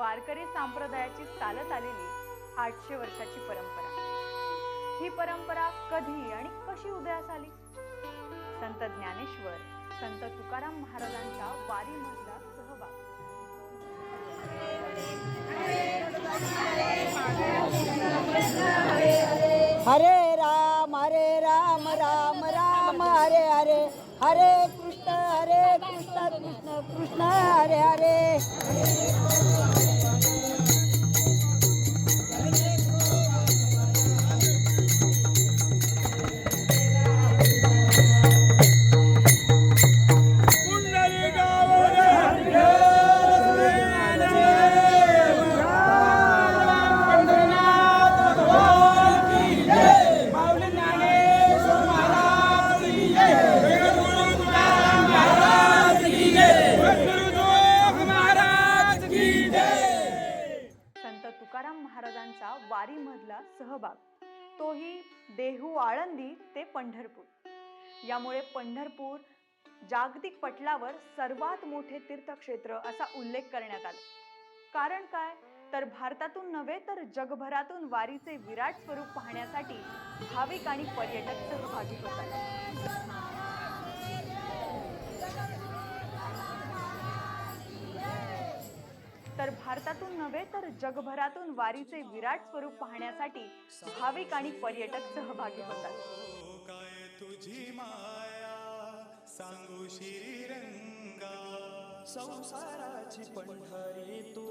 वारकरी संप्रदायाची चालत आलेली आठशे वर्षाची परंपरा. ही परंपरा कधी आणि कशी उदयास आली? संत ज्ञानेश्वर संत तुकाराम महाराजांच्या वारीमधला सहभाग. हरे राम हरे राम राम राम हरे हरे. हरे कृष्ण हरे कृष्ण कृष्ण कृष्ण हरे हरे. महाराजांचा वारीमधला सहभाग. तोही देहू आळंदी ते पंढरपूर. यामुळे पंढरपूर जागतिक पटलावर सर्वात मोठे तीर्थक्षेत्र असा उल्लेख करण्यात आला. कारण काय? तर भारतातून नव्हे तर जगभरातून वारीचे विराट स्वरूप पाहण्यासाठी भाविक आणि पर्यटक सहभागी होतात. तर भारतातून नव्हे तर जगभरातून वारीचे विराट स्वरूप पाहण्यासाठी भाविक आणि पर्यटक सहभागी होतात. काय तुझी माया सांगू श्रीरंगा संसाराची पंढरी तू